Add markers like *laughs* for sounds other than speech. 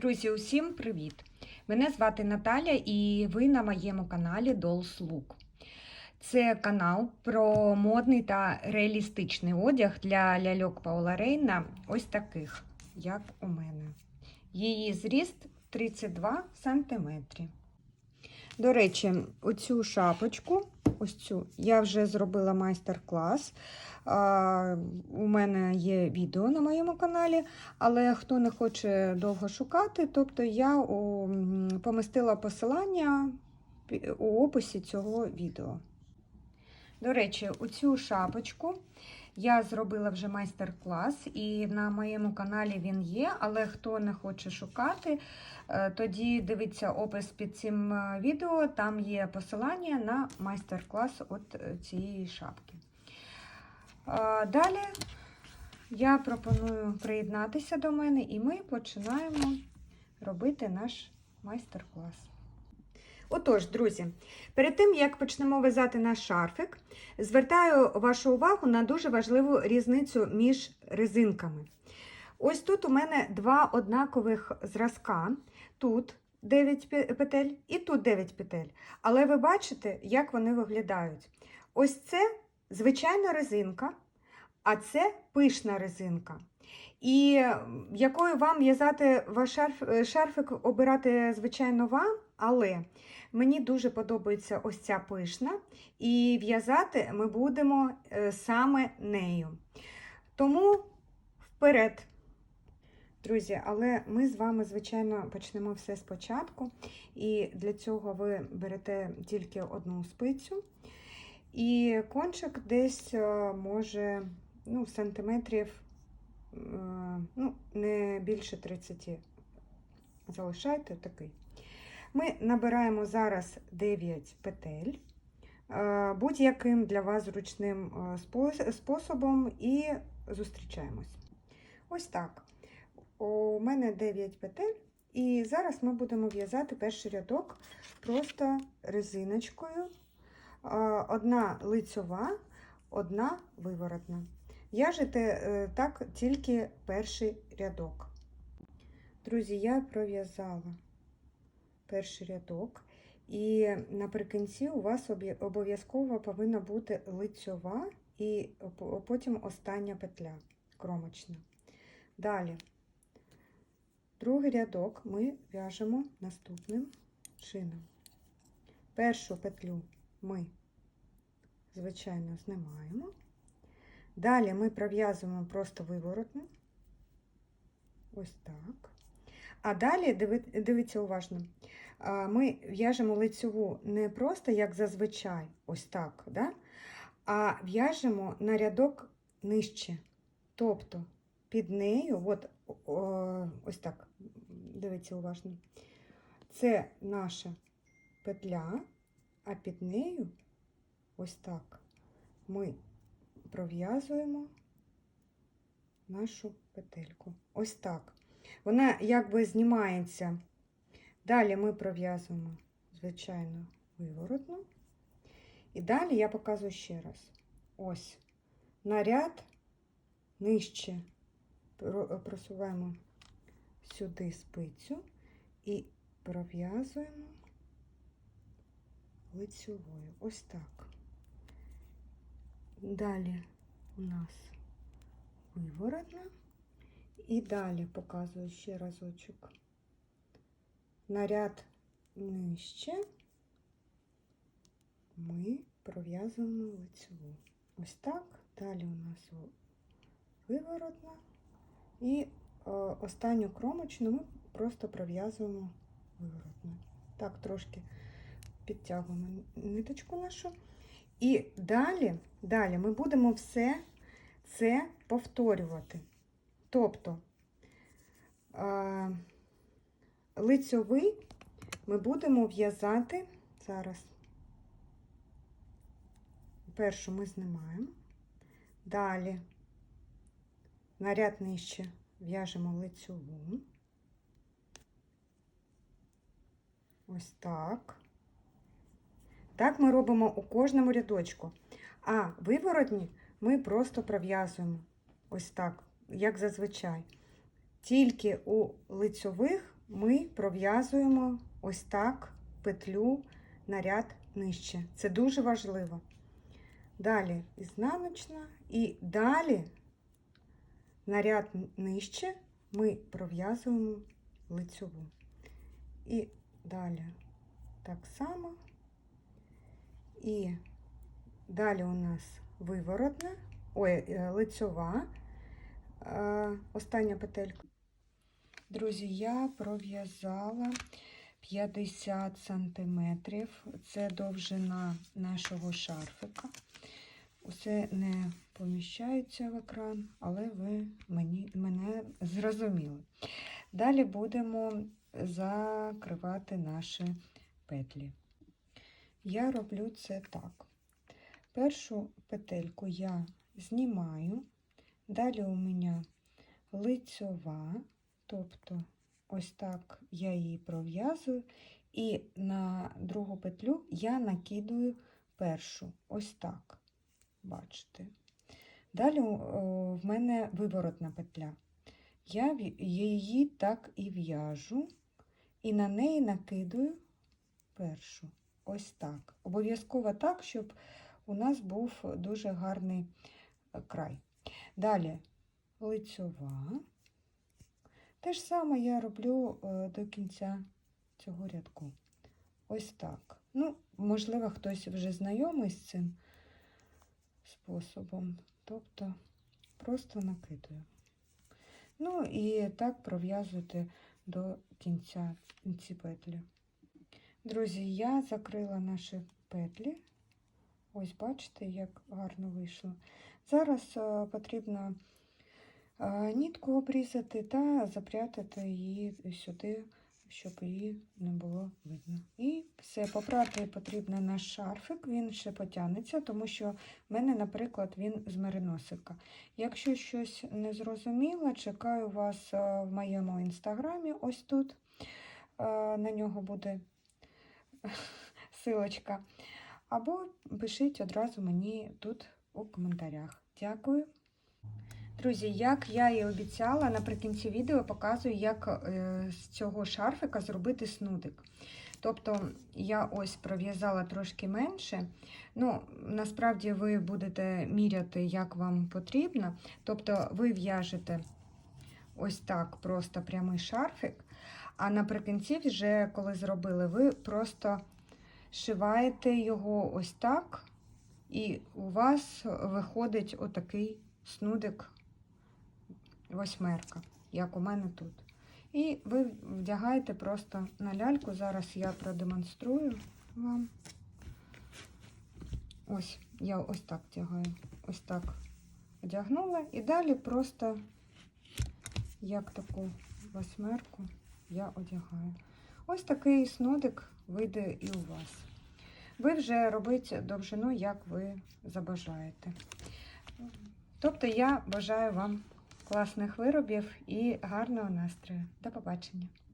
Друзі, усім привіт! Мене звати Наталя і ви на моєму каналі Dolls Look. Це канал про модний та реалістичний одяг для ляльок Паула Рейна, ось таких, як у мене. Її зріст 32 см. До речі, оцю шапочку, ось цю, я вже зробила майстер-клас. У мене є відео на моєму каналі, але хто не хоче довго шукати, тобто я помістила посилання у описі цього відео. До речі, у цю шапочку я зробила вже майстер-клас, і на моєму каналі він є. Але хто не хоче шукати, е, тоді дивіться опис під цим е, відео. Там є посилання на майстер-клас от е, цієї шапки. Далі я пропоную приєднатися до мене, і ми починаємо робити наш майстер-клас. Отож, друзі, перед тим як почнемо в'язати наш шарфик, звертаю вашу увагу на дуже важливу різницю між резинками. Ось тут у мене два однакових зразка. Тут 9 петель і тут 9 петель. Але ви бачите, як вони виглядають. Ось це звичайна резинка, а це пишна резинка. І якою вам в'язати ваш шарф, шарфик, обирати, звичайно, вам, але мені дуже подобається ось ця пишна, і в'язати ми будемо е, саме нею. Тому вперед. Друзі, але ми з вами, звичайно, почнемо все спочатку. І для цього ви берете тільки одну спицю. І кончик десь е, може ну, сантиметрів е, ну, не більше 30. Залишайте такий. Ми набираємо зараз 9 петель е, будь-яким для вас зручним е, способом і зустрічаємось. Ось так. У мене 9 петель, і зараз ми будемо в'язати перший рядок просто резиночкою. Е, Одна лицьова, одна виворотна. В'яжете так тільки перший рядок. Друзі, я пров'язала перший рядок, і наприкінці у вас обов'язково повинна бути лицьова і потім остання петля кромочна. Далі, другий рядок ми в'яжемо наступним чином. Першу петлю ми, звичайно, знімаємо. Далі ми пров'язуємо просто виворотну. Ось так. А далі дивіться уважно. Ми в'яжемо лицьову не просто як зазвичай, ось так, да? а в'яжемо на рядок нижче. Тобто під нею, от, ось так, дивіться уважно. Це наша петля, а під нею ось так ми пров'язуємо нашу петельку. Ось так. Вона якби знімається. Далі ми пров'язуємо, звичайно, виворотну. І далі я показую ще раз. Ось наряд нижче просуваємо сюди спицю і пров'язуємо лицьовою. Ось так. Далі у нас виворотна. І далі показую ще разочок. Наряд нижче ми пров'язуємо лицеву. Ось так. Далі у нас виворотна. І е, останню кромочну ми просто пров'язуємо виворотно. Так, трошки підтягуємо ниточку нашу. І далі, далі ми будемо все це повторювати. Тобто е, лицьовий ми будемо в'язати зараз. Першу ми знімаємо. Далі наряд нижче в'яжемо лицьову. Ось так. Так ми робимо у кожному рядочку. А виворотні ми просто пров'язуємо ось так, як зазвичай. Тільки у лицьових ми пров'язуємо ось так петлю на ряд нижче. Це дуже важливо. Далі ізнаночна і далі на ряд нижче ми пров'язуємо лицьову. І далі так само. І далі у нас виворотна, ой, е, лицьова, остання петелька. Друзі, я пров'язала 50 сантиметрів. Це довжина нашого шарфика. Усе не поміщається в екран, але ви мені, мене зрозуміли. Далі будемо закривати наші петлі. Я роблю це так. Першу петельку я знімаю, далі у мене лицьова, тобто ось так я її пров'язую, і на другу петлю я накидую першу, ось так, бачите. Далі в мене виворотна петля. Я її так і в'яжу, і на неї накидую першу. Ось так. Обов'язково так, щоб у нас був дуже гарний край. Далі лицьова. Те ж саме я роблю е, до кінця цього рядку. Ось так. Ну, можливо, хтось вже знайомий з цим способом. Тобто просто накидую. Ну і так пров'язуйте до кінця ці петлі. Друзі, я закрила наші петлі. Ось бачите, як гарно вийшло. Зараз е, потрібно е, нітку обрізати та запрятати її сюди, щоб її не було видно. І все, попрати потрібно наш шарфик, він ще потягнеться, тому що в мене, наприклад, він з мериносика. Якщо щось не зрозуміло, чекаю вас е, в моєму інстаграмі, ось тут. На нього буде *laughs* силочка. Або пишіть одразу мені тут у коментарях. Дякую. Друзі, як я і обіцяла, наприкінці відео показую, як е, з цього шарфика зробити снудик. Тобто я ось пров'язала трошки менше. Ну, насправді ви будете міряти, як вам потрібно. Тобто ви в'яжете ось так просто прямий шарфик, а наприкінці, вже коли зробили, ви просто шиваєте його ось так, і у вас виходить отакий снудик восьмерка, як у мене тут. І ви вдягаєте просто на ляльку. Зараз я продемонструю вам. Ось, я ось так вдягаю. Ось так одягнула. І далі просто як таку восьмерку я одягаю. Ось такий снодик вийде і у вас. Ви вже робите довжину, як ви забажаєте. Тобто я бажаю вам класних виробів і гарного настрою. До побачення!